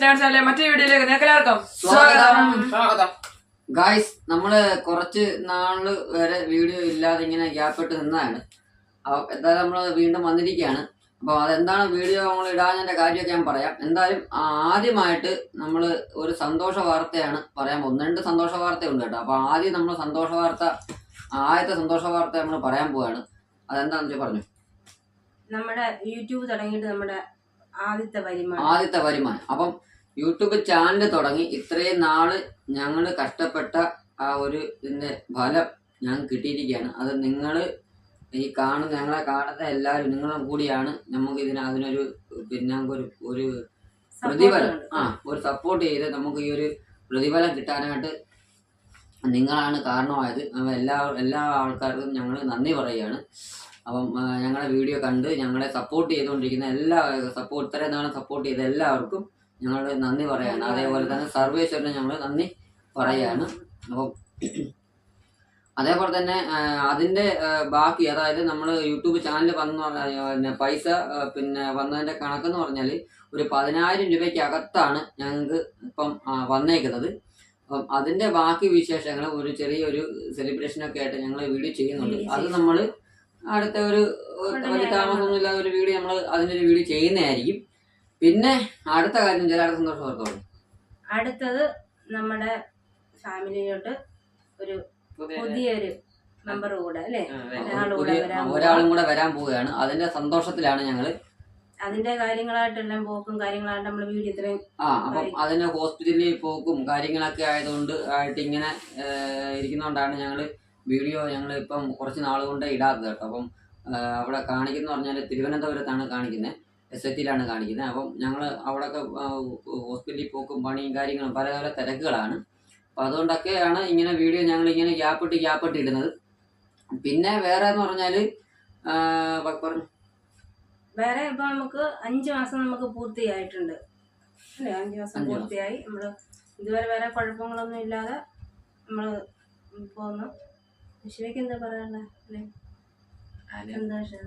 മറ്റൊരു വീഡിയോയിലേക്ക് നിങ്ങൾക്ക് എല്ലാവർക്കും സ്വാഗതം. സ്വാഗതം. ഗായ്സ് നമ്മൾ കുറച്ച് നാൾ വരെ വീഡിയോ ഇല്ലാതെ ഇങ്ങനെ ഗ്യാപ്പ് ഇട്ട് നിന്നതാണ്. അപ്പൊ എന്തായാലും നമ്മൾ വീണ്ടും വന്നിരിക്കുകയാണ്. അപ്പൊ അതെന്താണ് വീഡിയോ നമ്മൾ ഇടാഞ്ഞതിന്റെ കാര്യമൊക്കെ ഞാൻ പറയാം. എന്തായാലും ആദ്യമായിട്ട് നമ്മൾ ഒരു സന്തോഷ വാർത്തയാണ് പറയാൻ ഒന്ന് രണ്ട് സന്തോഷ വാർത്തയുണ്ട് കേട്ടോ. അപ്പൊ ആദ്യം നമ്മൾ സന്തോഷ വാർത്ത ആദ്യത്തെ സന്തോഷ വാർത്ത നമ്മൾ പറയാൻ പോവാണ്. അതെന്താണെന്ന് വെച്ചാൽ പറഞ്ഞു? നമ്മുടെ യൂട്യൂബ് തുടങ്ങിയിട്ട് നമ്മുടെ ആദ്യത്തെ വരുമാനം. ആദ്യത്തെ വരുമാനം. അപ്പം യൂട്യൂബ് ചാനൽ തുടങ്ങി ഇത്രയും നാൾ ഞങ്ങൾ കഷ്ടപ്പെട്ട ആ ഒരു ഇതിന്റെ ഫലം ഞാൻ കിട്ടിയിരിക്കുകയാണ്. അത് നിങ്ങൾ ഈ കാണുന്ന ഞങ്ങളെ കാണുന്ന എല്ലാവരും നിങ്ങളും കൂടിയാണ് നമുക്ക് ഇതിന് അതിനൊരു പിന്നെ ഒരു ഒരു പ്രതിഫലം. ആ ഒരു സപ്പോർട്ട് ചെയ്ത് നമുക്ക് ഈ ഒരു പ്രതിഫലം കിട്ടാനായിട്ട് നിങ്ങളാണ് കാരണമായത്. എല്ലാ എല്ലാ ആൾക്കാർക്കും ഞങ്ങൾ നന്ദി പറയുകയാണ്. അപ്പം ഞങ്ങളുടെ വീഡിയോ കണ്ട് ഞങ്ങളെ സപ്പോർട്ട് ചെയ്തുകൊണ്ടിരിക്കുന്ന എല്ലാ സപ്പോർട്ട് ഇത്രയും നാളെ സപ്പോർട്ട് ചെയ്ത എല്ലാവർക്കും ഞങ്ങൾ നന്ദി പറയാണ്. അതേപോലെ തന്നെ സർവേശ്വരന് ഞങ്ങൾ നന്ദി പറയാണ്. അപ്പം അതേപോലെ തന്നെ അതിന്റെ ബാക്കി അതായത് നമ്മൾ യൂട്യൂബ് ചാനൽ വന്നു പിന്നെ പൈസ പിന്നെ വന്നതിന്റെ കണക്കെന്ന് പറഞ്ഞാൽ ഒരു പതിനായിരം രൂപയ്ക്ക് അകത്താണ് ഞങ്ങൾക്ക് ഇപ്പം വന്നേക്കുന്നത്. അപ്പം അതിന്റെ ബാക്കി വിശേഷങ്ങൾ ഒരു ചെറിയൊരു സെലിബ്രേഷനൊക്കെ ആയിട്ട് ഞങ്ങൾ വീഡിയോ ചെയ്യുന്നുണ്ട്. അത് നമ്മൾ അടുത്ത ഒരു താമസമൊന്നും വലിയ താമസമൊന്നുമില്ലാതെ ഒരു വീഡിയോ നമ്മൾ അതിന്റെ ഒരു വീഡിയോ ചെയ്യുന്നതായിരിക്കും. പിന്നെ അടുത്ത കാര്യം ചില അടുത്ത സന്തോഷം അടുത്തത് നമ്മുടെ ഫാമിലിയിലോട്ട് ഒരു പുതിയൊരു മെമ്പർ കൂടെ അല്ലേ? ഒരാളും കൂടെ വരാൻ പോവുകയാണ്. അതിന്റെ സന്തോഷത്തിലാണ് ഞങ്ങൾ അതിന്റെ കാര്യങ്ങളായിട്ടെല്ലാം പോക്കും കാര്യങ്ങളായിട്ട് നമ്മൾ വീട് ഇത്രയും ആ അപ്പം അതിന്റെ ഹോസ്പിറ്റലിൽ പോക്കും കാര്യങ്ങളൊക്കെ ആയതുകൊണ്ട് ആയിട്ട് ഇങ്ങനെ ഇരിക്കുന്നോണ്ടാണ് ഞങ്ങൾ വീഡിയോ ഞങ്ങൾ ഇപ്പം കുറച്ച് നാൾ കൊണ്ട് ഇടാത്തത് കേട്ടോ. അപ്പം അവിടെ കാണിക്കുന്ന പറഞ്ഞാൽ തിരുവനന്തപുരത്താണ് കാണിക്കുന്നത് എസ് എ ടിയിലാണ് കാണിക്കുന്നത് അപ്പം ഞങ്ങൾ അവിടെയൊക്കെ ഹോസ്പിറ്റലിൽ പോക്കും പണിയും കാര്യങ്ങളും പല പല തിരക്കുകളാണ്. അപ്പം അതുകൊണ്ടൊക്കെയാണ് ഇങ്ങനെ വീഡിയോ ഞങ്ങൾ ഇങ്ങനെ ഗ്യാപ്പിട്ട് ഗ്യാപ്പിട്ട് ഇടുന്നത്. പിന്നെ വേറെ എന്ന് പറഞ്ഞാൽ പറഞ്ഞു. വേറെ ഇപ്പൊ നമുക്ക് അഞ്ചു മാസം നമുക്ക് പൂർത്തിയായിട്ടുണ്ട്. അല്ലേ? അഞ്ചു മാസം അഞ്ച് മാസം. പൂർത്തിയായി. നമ്മൾ ഇതുവരെ വേറെ കുഴപ്പങ്ങളൊന്നും ഇല്ലാതെ നമ്മൾ പോന്നു. വിഷുവയ്ക്ക് എന്താ പറയാനുള്ള? സന്തോഷം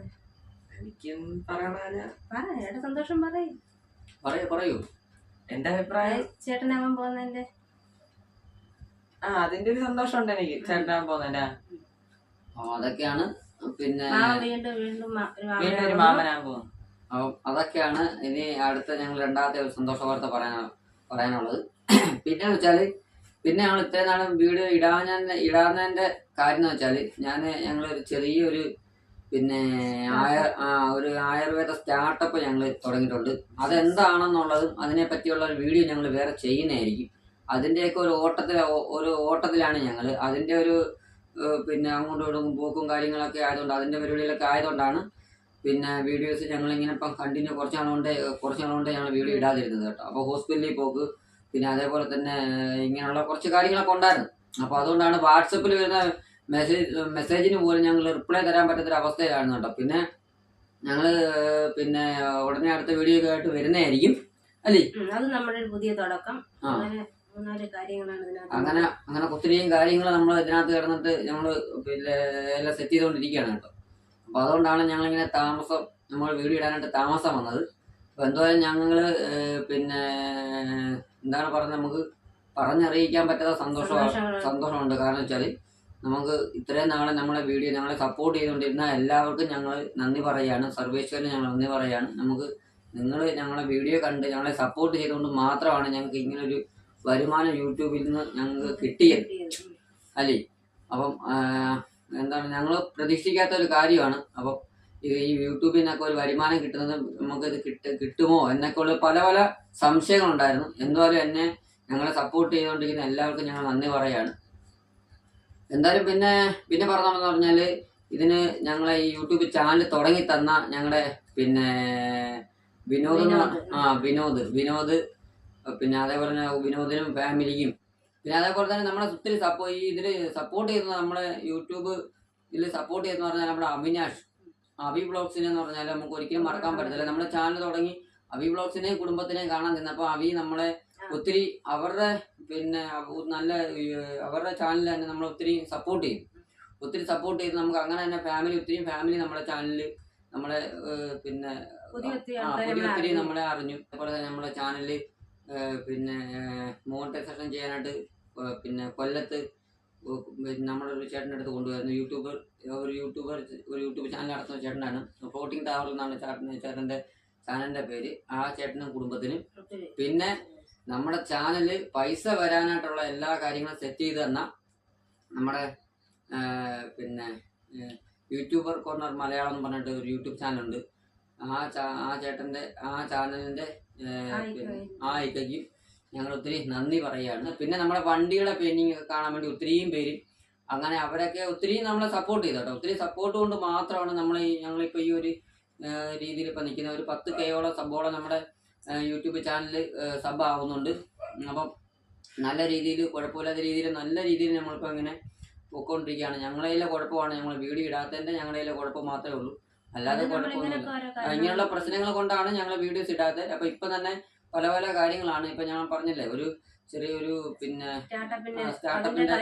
എനിക്കും പറയാനുള്ള പറ ഏട്ടാ സന്തോഷം പറയും. പറയൂ പറയൂ. എന്റെ അഭിപ്രായം? ചേട്ടനാവാൻ പോകുന്നതിന്റെ? ആ അതിന്റെ ഒരു സന്തോഷമുണ്ട് എനിക്ക് ചേട്ടനാവാൻ പോകുന്നതിന്റെ. അതൊക്കെയാണ്. പിന്നെ വീണ്ടും വീണ്ടും വീണ്ടും ഒരു. മാമനാൻ പോകുന്നു. അതൊക്കെയാണ് ഇനി അടുത്ത ഞങ്ങൾ രണ്ടാമത്തെ ഒരു സന്തോഷ വാർത്ത പറയാൻ പറയാനുള്ളത്. പിന്നെ വെച്ചാൽ പിന്നെ ഞങ്ങൾ ഇത്രയും നാളും വീട് ഇടാൻ ഇടാന്നതിന്റെ കാര്യം എന്ന് വെച്ചാൽ ഞാൻ ഒരു ചെറിയൊരു പിന്നെ ആയ ഒരു ആയുർവേദ സ്റ്റാർട്ടപ്പ് ഞങ്ങൾ തുടങ്ങിയിട്ടുണ്ട്. അതെന്താണെന്നുള്ളതും അതിനെ പറ്റിയുള്ള ഒരു വീഡിയോ ഞങ്ങൾ വേറെ ചെയ്യുന്നതായിരിക്കും. അതിന്റെയൊക്കെ ഒരു ഓട്ടത്തിൽ ഒരു ഓട്ടത്തിലാണ് ഞങ്ങൾ അതിന്റെ ഒരു പിന്നെ അങ്ങോട്ടും ഇങ്ങോട്ടും പോക്കും കാര്യങ്ങളൊക്കെ ആയതുകൊണ്ട് അതിന്റെ പരിപാടികളൊക്കെ ആയതുകൊണ്ടാണ് പിന്നെ വീഡിയോസ് ഞങ്ങൾ ഇങ്ങനെ ഇപ്പം കണ്ടിന്യൂ കുറച്ച് നാളുകൊണ്ട് കുറച്ച് നാളുകൊണ്ട് ഞങ്ങൾ വീഡിയോ ഇടാതിരുന്നത് കേട്ടോ. അപ്പോൾ ഹോസ്പിറ്റലിൽ പോക്ക് പിന്നെ അതേപോലെ തന്നെ ഇങ്ങനെയുള്ള കുറച്ച് കാര്യങ്ങളൊക്കെ ഉണ്ടായിരുന്നു. അപ്പോൾ അതുകൊണ്ടാണ് വാട്സപ്പിൽ വരുന്ന മെസ്സേജ് മെസ്സേജിന് പോലും ഞങ്ങൾ റിപ്ലൈ തരാൻ പറ്റാത്തൊരു അവസ്ഥയിലായിരുന്നു കേട്ടോ. പിന്നെ ഞങ്ങൾ പിന്നെ ഉടനെ അടുത്ത വീഡിയോ ഒക്കെ ആയിട്ട് വരുന്നതായിരിക്കും. അല്ലേ? അത് നമ്മുടെ ഒരു പുതിയ തുടക്കം. അങ്ങനെ അങ്ങനെ ഒത്തിരിയും കാര്യങ്ങൾ നമ്മൾ ഇതിനകത്ത് കിടന്നിട്ട് നമ്മൾ പിന്നെ എല്ലാം സെറ്റ് ചെയ്തുകൊണ്ടിരിക്കുകയാണ് കേട്ടോ. അപ്പൊ അതുകൊണ്ടാണ് ഞങ്ങളിങ്ങനെ താമസം നമ്മൾ വീഡിയോ ഇടാനായിട്ട് താമസം വന്നത്. അപ്പൊ എന്തായാലും ഞങ്ങൾ പിന്നെ എന്താണ് പറഞ്ഞത് നമുക്ക് പറഞ്ഞറിയിക്കാൻ പറ്റാത്ത സന്തോഷമാണ് സന്തോഷമുണ്ട്. കാരണം വെച്ചാൽ നമുക്ക് ഇത്രയും നാളെ നമ്മളെ വീഡിയോ ഞങ്ങളെ സപ്പോർട്ട് ചെയ്തുകൊണ്ടിരുന്ന എല്ലാവർക്കും ഞങ്ങൾ നന്ദി പറയുകയാണ് സർവേശ്വരന് ഞങ്ങൾ നന്ദി പറയുകയാണ് നമുക്ക് നിങ്ങൾ ഞങ്ങളെ വീഡിയോ കണ്ട് ഞങ്ങളെ സപ്പോർട്ട് ചെയ്തുകൊണ്ട് മാത്രമാണ് ഞങ്ങൾക്ക് ഇങ്ങനൊരു വരുമാനം യൂട്യൂബിൽ നിന്ന് ഞങ്ങൾക്ക് കിട്ടിയത്. അല്ലേ? അപ്പം എന്താണ് ഞങ്ങൾ പ്രതീക്ഷിക്കാത്ത ഒരു കാര്യമാണ്. അപ്പം ഇത് ഈ യൂട്യൂബിൽ നിന്നൊക്കെ ഒരു വരുമാനം കിട്ടുന്നത് നമുക്കിത് കിട്ട കിട്ടുമോ എന്നൊക്കെയുള്ള പല പല സംശയങ്ങളുണ്ടായിരുന്നു. എന്തായാലും എന്നെ ഞങ്ങളെ സപ്പോർട്ട് ചെയ്തുകൊണ്ടിരിക്കുന്ന എല്ലാവർക്കും ഞങ്ങൾ നന്ദി പറയാണ്. എന്തായാലും പിന്നെ പിന്നെ പറഞ്ഞതെന്ന് പറഞ്ഞാൽ ഇതിന് ഞങ്ങളെ ഈ യൂട്യൂബ് ചാനൽ തുടങ്ങി തന്ന ഞങ്ങളുടെ പിന്നെ വിനോദ ആ വിനോദ് വിനോദ് പിന്നെ അതേപോലെ തന്നെ വിനോദിനും ഫാമിലിക്കും. പിന്നെ അതേപോലെ തന്നെ നമ്മളെ ഒത്തിരി സപ്പോ ഈ ഇതിൽ സപ്പോർട്ട് ചെയ്യുന്ന നമ്മളെ യൂട്യൂബ് ഇതിൽ സപ്പോർട്ട് ചെയ്യുന്ന പറഞ്ഞാൽ നമ്മുടെ അവിനാഷ് അഭി ബ്ലോഗ്സിനെ എന്ന് പറഞ്ഞാൽ നമുക്ക് ഒരിക്കലും മറക്കാൻ പറ്റത്തില്ല. നമ്മുടെ ചാനൽ തുടങ്ങി അവി ബ്ലോഗ്സിനെയും കുടുംബത്തിനെയും കാണാൻ നിന്നപ്പോൾ അവി നമ്മളെ ഒത്തിരി അവരുടെ പിന്നെ അവ- നല്ല അവരുടെ ചാനൽ തന്നെ നമ്മൾ ഒത്തിരി സപ്പോർട്ട് ചെയ്യും ഒത്തിരി സപ്പോർട്ട് ചെയ്ത് നമുക്ക് അങ്ങനെ തന്നെ ഫാമിലി ഒത്തിരി ഫാമിലി നമ്മുടെ ചാനലിൽ നമ്മളെ പിന്നെ പുതിയ ഒത്തിരി. നമ്മളെ അറിഞ്ഞു. അതുപോലെ തന്നെ നമ്മുടെ ചാനലിൽ പിന്നെ മോണിറ്റൈസേഷൻ ചെയ്യാനായിട്ട് പിന്നെ കൊല്ലത്ത് നമ്മളൊരു ചേട്ടന്റെ അടുത്ത് കൊണ്ടുവരുന്നു. യൂട്യൂബർ ഒരു യൂട്യൂബർ ഒരു യൂട്യൂബ് ചാനൽ നടത്തുന്ന ചേട്ടനാണ്. ഫ്ലോട്ടിംഗ് ടവർ എന്നാണ് ചേട്ടൻ ചേട്ടന്റെ ചാനലിന്റെ പേര്. ആ ചേട്ടനും കുടുംബത്തിനും. പിന്നെ നമ്മുടെ ചാനൽ പൈസ വരാനായിട്ടുള്ള എല്ലാ കാര്യങ്ങളും സെറ്റ് ചെയ്ത് തന്ന നമ്മുടെ പിന്നെ യൂട്യൂബർ കോർണർ മലയാളം എന്ന് പറഞ്ഞിട്ട് ഒരു യൂട്യൂബ് ചാനലുണ്ട്. ആ ചാ ആ ചേട്ടന്റെ ആ ചാനലിന്റെ ആ ഇക്കയ്ക്കും ഞങ്ങൾ ഒത്തിരി നന്ദി പറയുകയാണ്. പിന്നെ നമ്മുടെ വണ്ടിയുടെ പെയിന്റിംഗ് ഒക്കെ കാണാൻ വേണ്ടി ഒത്തിരിയും പേര് അങ്ങനെ അവരൊക്കെ ഒത്തിരി നമ്മളെ സപ്പോർട്ട് ചെയ്തു കേട്ടോ. ഒത്തിരി സപ്പോർട്ട് കൊണ്ട് മാത്രമാണ് നമ്മൾ ഞങ്ങളിപ്പോൾ ഈ ഒരു രീതിയിൽ ഇപ്പം നിൽക്കുന്ന ഒരു പത്ത് കെയോളം സബ്ബോളം നമ്മുടെ യൂട്യൂബ് ചാനൽ സബ് ആവുന്നുണ്ട്. അപ്പം നല്ല രീതിയിൽ കുഴപ്പമില്ലാത്ത രീതിയിൽ നല്ല രീതിയിൽ നമ്മളിപ്പോൾ ഇങ്ങനെ പോയിക്കൊണ്ടിരിക്കുകയാണ് ഞങ്ങളതിലെ കുഴപ്പമാണ് ഞങ്ങൾ വീഡിയോ ഇടാത്തതിന്റെ ഞങ്ങളതിലെ കുഴപ്പം മാത്രമേ ഉള്ളൂ. അല്ലാതെ കുഴപ്പമൊന്നുമില്ല. ഇങ്ങനെയുള്ള പ്രശ്നങ്ങൾ കൊണ്ടാണ് ഞങ്ങൾ വീഡിയോസ് ഇടാത്തത്. അപ്പോൾ ഇപ്പൊ തന്നെ പല പല കാര്യങ്ങളാണ്. ഇപ്പൊ ഞാൻ പറഞ്ഞില്ലേ ഒരു ചെറിയൊരു പിന്നെ സ്റ്റാർട്ടപ്പിന്റെ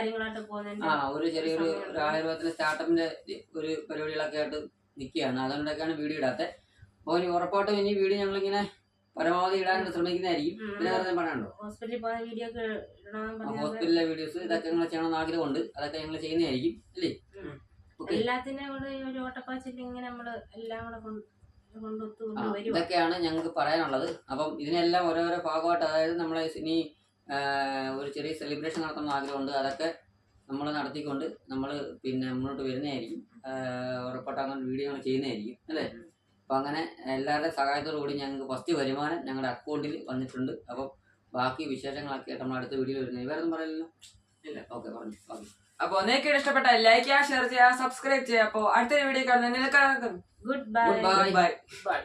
ആ, ഒരു ചെറിയൊരു ഒരു ആയുർവേദത്തിന്റെ സ്റ്റാർട്ടപ്പിന്റെ ഒരു പരിപാടികളൊക്കെ ആയിട്ട് നിൽക്കുകയാണ്. അതുകൊണ്ടൊക്കെയാണ് വീഡിയോ ഇടാത്തത് അപ്പോൾ ഇനി ഉറപ്പായിട്ടും ഇനി വീഡിയോ ഞങ്ങളിങ്ങനെ പരമാവധി ഇടാൻ ശ്രമിക്കുന്നതായിരിക്കും. പിന്നെ വേറെ പറയാനുണ്ടോ? ഹോസ്പിറ്റലിലെ വീഡിയോസ് ഇതൊക്കെ ഞങ്ങൾ ചെയ്യണമെന്ന് ആഗ്രഹമുണ്ട്. അതൊക്കെ ഞങ്ങൾ ചെയ്യുന്നതായിരിക്കും. അല്ലേ? എല്ലാത്തിനും കൂടെ ഈ ഒരു ഓട്ടപ്പാച്ചിൽ ഇങ്ങനെ നമ്മൾ എല്ലാം കൂടെ ഇതൊക്കെയാണ് ഞങ്ങൾക്ക് പറയാനുള്ളത്. അപ്പം ഇതിനെല്ലാം ഓരോരോ ഭാഗമായിട്ട് അതായത് നമ്മളെ ഇനി ഒരു ചെറിയ സെലിബ്രേഷൻ നടത്തണമെന്ന് ആഗ്രഹമുണ്ട്. അതൊക്കെ നമ്മൾ നടത്തിക്കൊണ്ട് നമ്മൾ പിന്നെ മുന്നോട്ട് വരുന്നതായിരിക്കും. ഉറപ്പായിട്ട് അങ്ങനെ വീഡിയോ ചെയ്യുന്നതായിരിക്കും. അല്ലേ? അപ്പം അങ്ങനെ എല്ലാവരുടെ സഹായത്തോടു കൂടി ഞങ്ങൾക്ക് ഫസ്റ്റ് വരുമാനം ഞങ്ങളുടെ അക്കൗണ്ടിൽ വന്നിട്ടുണ്ട്. അപ്പം ബാക്കി വിശേഷങ്ങളൊക്കെ നമ്മൾ അടുത്ത വീഡിയോയിൽ വരുന്നത് വേറെ ഒന്നും പറയില്ലല്ലോ. ഇല്ല ഓക്കെ പറഞ്ഞു ബാക്കി അപ്പൊ നിങ്ങൾക്ക് ഇഷ്ടപ്പെട്ട ലൈക്ക് ചെയ്യുക ഷെയർ ചെയ്യുക സബ്സ്ക്രൈബ് ചെയ്യുക അപ്പൊ അടുത്തൊരു വീഡിയോ കാണുന്നത് ഗുഡ് ബൈ. Bye bye